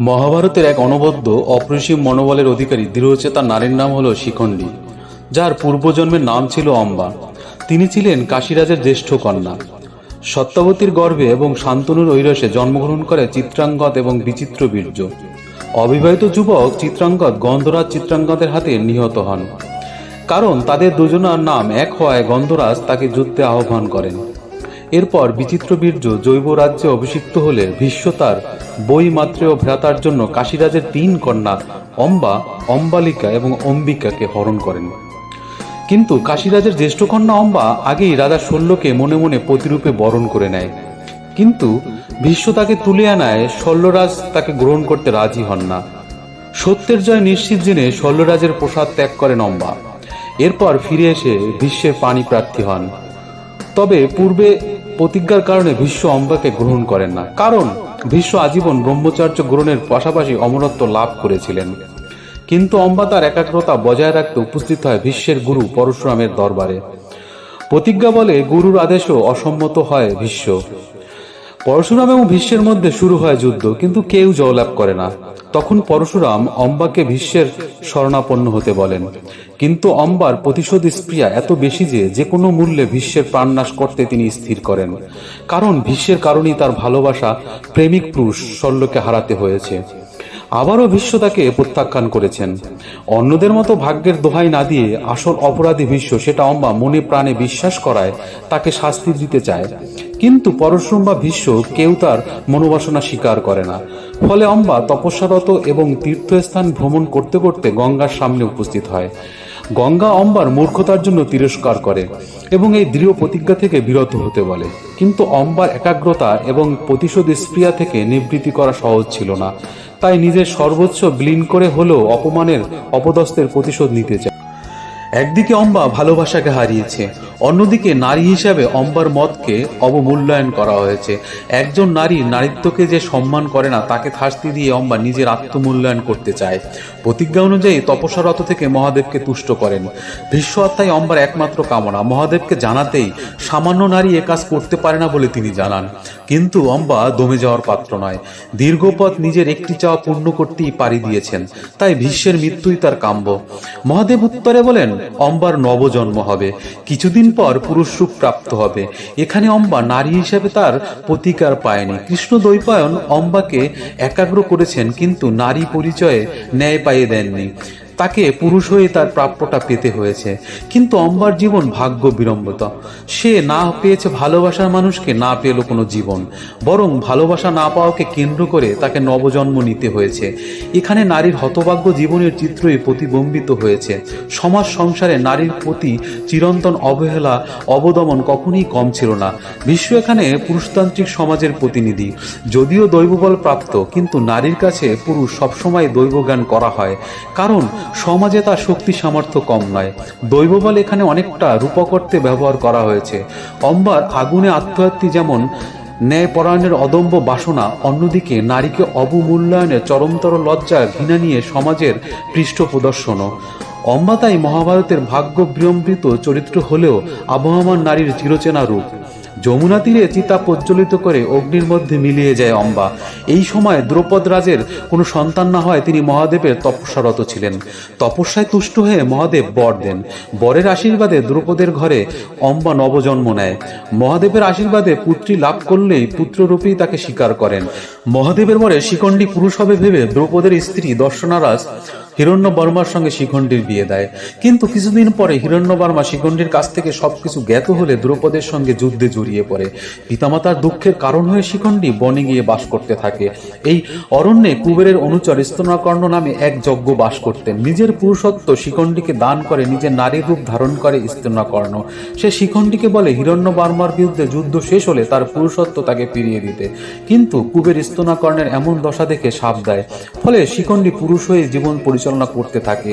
মহাভারতের এক অনবদ্য, অপরিসীম মনোবলের অধিকারী দৃঢ়চেতা নারীর নাম হল শিখণ্ডী, যার পূর্বজন্মের নাম ছিল অম্বা। তিনি ছিলেন কাশীরাজের জ্যেষ্ঠ কন্যা। সত্যাবতীর গর্ভে এবং শান্তনুর ঐরসে জন্মগ্রহণ করে চিত্রাঙ্গদ এবং বিচিত্র বীর্য। অবিবাহিত যুবক চিত্রাঙ্গদ গন্ধরাজ চিত্রাঙ্গদের হাতে নিহত হন। কারণ তাদের দুজনার নাম এক হওয়ায় গন্ধরাজ তাকে যুদ্ধে আহ্বান করেন। এরপর বিচিত্র বীর্য জৈব রাজ্যে অভিষিক্ত হলে ভীষ্ম তার বই মাত্রেয় ভ্রাতার জন্য কাশীরাজের তিন কন্যা অম্বা, অম্বালিকা এবং অম্বিকাকে হরণ করেন। কিন্তু কাশীরাজের জ্যেষ্ঠ কন্যা অম্বা আগেই রাজা শল্যকে মনে মনে প্রতিরূপে বরণ করে নেয়। কিন্তু ভীষ্ম তাকে তুলে আনায় শল্যরাজ তাকে গ্রহণ করতে রাজি হন না। সত্যের জয় নিশ্চিত জেনে শল্যরাজের প্রসাদ ত্যাগ করেন অম্বা। এরপর ফিরে এসে ভীষ্মের পানি প্রার্থী হন। তবে পূর্বে প্রতিজ্ঞার কারণে ভীষ্ম অম্বাকে গ্রহণ করেন না। কারণ ভীষ্ম আজীবন ব্রহ্মচার্য গ্রহণের পাশাপাশি অমরত্ব লাভ করেছিলেন। কিন্তু অম্বা তার একাগ্রতা বজায় রাখতে উপস্থিত হয় ভীষ্মের গুরু পরশুরামের দরবারে। প্রতিজ্ঞা বলে গুরুর আদেশও অসম্মত হয় ভীষ্ম। পরশুরাম এবং ভীষ্মের মধ্যে শুরু হয় যুদ্ধ, কিন্তু কেউ জয়লাভ করে না। তখন পরশুরাম অম্বাকে ভীষ্মের শরণাপন্ন হতে বলেন। কিন্তু অম্বার প্রতিশোধ স্প্রিয়া এত বেশি যে যে কোনো মূল্যে ভীষ্মের প্রাণনাশ করতে তিনি স্থির করেন। কারণ ভীষ্মের কারণেই তার ভালোবাসা প্রেমিক পুরুষ শল্যকে হারাতে হয়েছে। আবারও ভীষ্ম তাকে প্রত্যাখ্যান করেছেন। অন্যদের মতো ভাগ্যের দোহাই না দিয়ে আসল অপরাধী ভীষ্ম সেটা অম্বা মনে প্রাণে বিশ্বাস করায় তাকে শাস্তি দিতে চায়। কিন্তু পরশুরাম বা ভীষ্ম কেউ তার মনোবাসনা স্বীকার করে না। ফলে অম্বা তপস্যারত এবং তীর্থস্থান ভ্রমণ করতে করতে গঙ্গার সামনে উপস্থিত হয়। গঙ্গা অম্বার মূর্খতার জন্য তিরস্কার করে এবং এই দৃঢ় প্রতিজ্ঞা থেকে বিরত হতে বলে। কিন্তু অম্বার একাগ্রতা এবং প্রতিশোধ স্প্রিয়া থেকে নিবৃত্তি করা সহজ ছিল না। তাই নিজের সর্বোচ্চ বিলীন করে হলেও অপমানের, অপদস্থের প্রতিশোধ নিতে চায়। একদিকে অম্বা ভালোবাসাকে হারিয়েছে, অন্যদিকে নারী হিসাবে অম্বার মতকে অবমূল্যায়ন করা হয়েছে। একজন নারী নারীত্বকে যে সম্মান করে না, তাকে শাস্তি দিয়ে অম্বা নিজের আত্মমূল্যায়ন করতে চায়। প্রতিজ্ঞা অনুযায়ী তপস্যারত থেকে মহাদেবকে তুষ্ট করেন। ভীষ্ম আত্মাই অম্বার একমাত্র কামনা। মহাদেবকে জানাতেই সামান্য নারী এ কাজ করতে পারে না বলে তিনি জানান। কিন্তু অম্বা দমে যাওয়ার পাত্র নয়। দীর্ঘপথ নিজের একটি চাওয়া পূর্ণ করতেই পারি দিয়েছেন। তাই ভীষ্মের মৃত্যুই তার কাম্য। মহাদেব উত্তরে বলেন অম্বার নবজন্ম হবে। কিছুদিন পর পুরুষ রূপ প্রাপ্ত হবে। এখানে অম্বা নারী হিসেবে তার প্রতিকার পায়নি। কৃষ্ণ দৈপায়ন অম্বাকে একাগ্র করেছেন, কিন্তু নারী পরিচয়ে ন্যায় পাইয়ে দেননি। তাকে পুরুষ হয়ে তার প্রাপ্যটা পেতে হয়েছে। কিন্তু অম্বার জীবন ভাগ্য বিড়ম্বত। সে না পেয়েছে ভালোবাসার মানুষকে, না পেল কোনো জীবন। বরং ভালোবাসা না পাওয়াকে কেন্দ্র করে তাকে নবজন্ম নিতে হয়েছে। এখানে নারীর হতভাগ্য জীবনের চিত্রই প্রতিবম্বিত হয়েছে। সমাজ সংসারে নারীর প্রতি চিরন্তন অবহেলা, অবদমন কখনই কম ছিল না। বিশ্ব এখানে পুরুষতান্ত্রিক সমাজের প্রতিনিধি। যদিও দৈববল প্রাপ্ত, কিন্তু নারীর কাছে পুরুষ সবসময় দৈবজ্ঞান করা হয়। কারণ সমাজে তার শক্তি সামর্থ্য কম নয়। দৈববল এখানে অনেকটা রূপকর্তে ব্যবহার করা হয়েছে। অম্বার আগুনে আত্মহত্যি যেমন ন্যায়পরায়ণের অদম্য বাসনা, অন্যদিকে নারীকে অবমূল্যায়নের চরমতর লজ্জা ঘৃণা নিয়ে সমাজের পৃষ্ঠ প্রদর্শনও। অম্বা তাই মহাভারতের ভাগ্য বিড়ম্বিত চরিত্র হলেও আবহমান নারীর চিরচেনা রূপ। যমুনা তীরে চিতা প্রজ্বলিত করে অগ্নির মধ্যে মিলিয়ে যায় অম্বা। এই সময় দ্রৌপদ রাজের কোনো সন্তান না হয় তিনি মহাদেবের তপস্যারত ছিলেন। তপস্যায় তুষ্ট হয়ে মহাদেব বর দেন। বরের আশীর্বাদে দ্রৌপদের ঘরে অম্বা নবজন্ম নেয়। মহাদেবের আশীর্বাদে পুত্রী লাভ করলেই পুত্ররূপেই তাকে স্বীকার করেন। মহাদেবের বরে শিখণ্ডী পুরুষ হবে ভেবে দ্রৌপদের স্ত্রী দর্শনারাজ হিরণ্য বর্মার সঙ্গে শিখণ্ডীর বিয়ে দেয়। কিন্তু কিছুদিন পরে হিরণ্য বর্মা শিখণ্ডীর কাছ থেকে সবকিছু জ্ঞাত হলে দ্রৌপদের সঙ্গে যুদ্ধে জড়িয়ে পড়ে। পিতামাতার দুঃখের কারণ হয়ে শিখণ্ডী বনে গিয়ে বাস করতে থাকে। এই অরণ্যে কুবেরের অনুচর স্তনাকর্ণ নামে এক যজ্ঞ বাস করতেন। নিজের পুরুষত্ব শিখণ্ডীকে দান করে নিজের নারীর রূপ ধারণ করে স্তনাকর্ণ সে শিখণ্ডীকে বলে হিরণ্য বর্মার বিরুদ্ধে যুদ্ধ শেষ হলে তার পুরুষত্ব তাকে ফিরিয়ে দিতে। কিন্তু কুবের স্তনাকর্ণের এমন দশা দেখে সাপ দেয়। ফলে শিখণ্ডী পুরুষ হয়ে জীবন পরিচালনা করতে থাকে।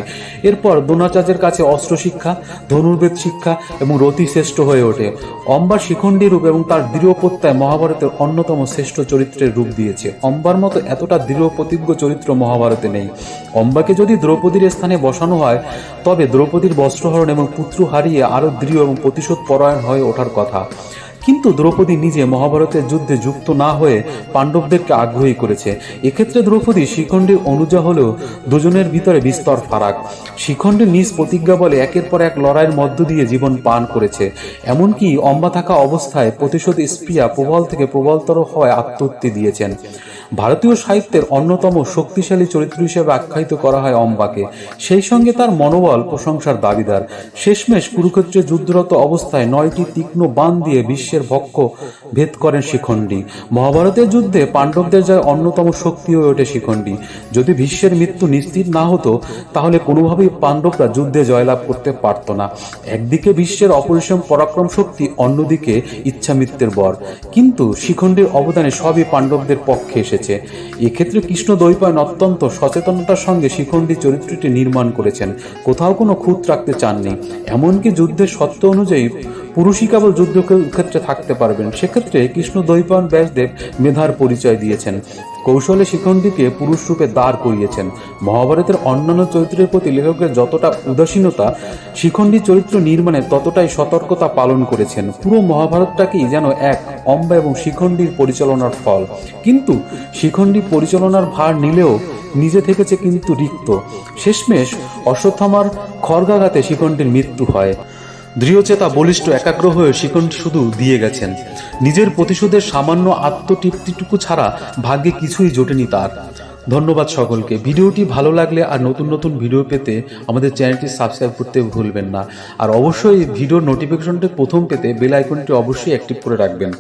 এরপর দ্রোণাচার্যের কাছে অস্ত্র শিক্ষা ধনুর্বেদ শিক্ষা এবং রতি শ্রেষ্ঠ হয়ে ওঠে। অম্বার শিখণ্ডী রূপ এবং তার দৃঢ় প্রত্যয় মহাভারতের অন্যতম শ্রেষ্ঠ চরিত্রের রূপ দিয়েছে। অম্বার মতো এতটা দৃঢ় প্রতিজ্ঞ চরিত্র মহাভারতে নেই। অম্বাকে যদি দ্রৌপদীর স্থানে বসানো হয়, তবে দ্রৌপদীর বস্ত্রহরণ এবং পুত্র হারিয়ে আরও দৃঢ় এবং প্রতিশোধ পরায়ণ হয়ে ওঠার কথা। কিন্তু দ্রৌপদী নিজে মহাভারতের যুদ্ধে যুক্ত না হয়ে পাণ্ডবদেরকে আগ্রহী করেছে। এক্ষেত্রে দ্রৌপদী শিখণ্ডীর অনুজা হলেও দুজনের ভিতরে বিস্তর ফারাক। শ্রীখণ্ডের নিজ প্রতিজ্ঞা বলে একের পর এক লড়াইয়ের মধ্য দিয়ে জীবন পান করেছে। এমনকি অম্বা থাকা অবস্থায় প্রতিশোধ স্পিয়া প্রবল থেকে প্রবলতর হওয়ায় আত্মহত্যা দিয়েছেন। ভারতীয় সাহিত্যের অন্যতম শক্তিশালী চরিত্র হিসেবে আখ্যায়িত করা হয় অম্বাকে। সেই সঙ্গে তার মনোবল, প্রশংসার দাবিদার। শেষমেশ কুরুক্ষেত্রে যুদ্ধরত অবস্থায় নয়টি তীক্ষ্ণ বান দিয়ে বিশ্বের ভক্ষ ভেদ করেন শিখণ্ডী। মহাভারতের যুদ্ধে পাণ্ডবদের জয় অন্যতম শক্তি হয়ে ওঠে শিখণ্ডী। যদি বিশ্বের মৃত্যু নিশ্চিত না হতো, তাহলে কোনোভাবেই পাণ্ডবরা যুদ্ধে জয়লাভ করতে পারত না। একদিকে বিশ্বের অপরিসীম পরাক্রম শক্তি, অন্যদিকে ইচ্ছামিত্রের বর। কিন্তু শিখণ্ডীর অবদানে সবই পাণ্ডবদের পক্ষে এসেছে। এক্ষেত্রে কৃষ্ণ দৈপায়ন অত্যন্ত সচেতনতার সঙ্গে শিখণ্ডী চরিত্রটি নির্মাণ করেছেন। কোথাও কোনো খুঁত রাখতে চাননি। এমনকি যুদ্ধের সত্য অনুযায়ী পুরুষই কেবল যুদ্ধক্ষেত্রে থাকতে পারবেন। সেক্ষেত্রে কৃষ্ণ দ্বৈপায়ন ব্যাসদেব মেধার পরিচয় দিয়েছেন। কৌশলে শিখণ্ডীকে পুরুষ রূপে দাঁড় করিয়েছেন। মহাভারতের অন্যান্য চরিত্রের প্রতি লেখকের যতটা উদাসীনতা শিখণ্ডী চরিত্র নির্মাণে ততটাই সতর্কতা পালন করেছেন। পুরো মহাভারতটাকেই যেন এক অম্বা এবং শিখণ্ডীর পরিচালনার ফল। কিন্তু শিখণ্ডী পরিচালনার ভার নিলেও নিজে থেকেছে কিন্তু রিক্ত। শেষমেশ অশ্বত্থামার খড়গাঘাতে শিখণ্ডীর মৃত্যু হয়। দৃঢ়চেতা বলিষ্ঠ একাগ্র হয়ে শিখন শুধু দিয়ে গেছেন। নিজের প্রতিশোধের সামান্য আত্মতৃপ্তিটুকু ছাড়া ভাগ্যে কিছুই জোটেনি তার। ধন্যবাদ সকলকে। ভিডিওটি ভালো লাগলে আর নতুন নতুন ভিডিও পেতে আমাদের চ্যানেলটি সাবস্ক্রাইব করতে ভুলবেন না। আর অবশ্যই ভিডিও নোটিফিকেশনটি প্রথম পেতে বেল আইকনটি অবশ্যই অ্যাক্টিভ করে রাখবেন।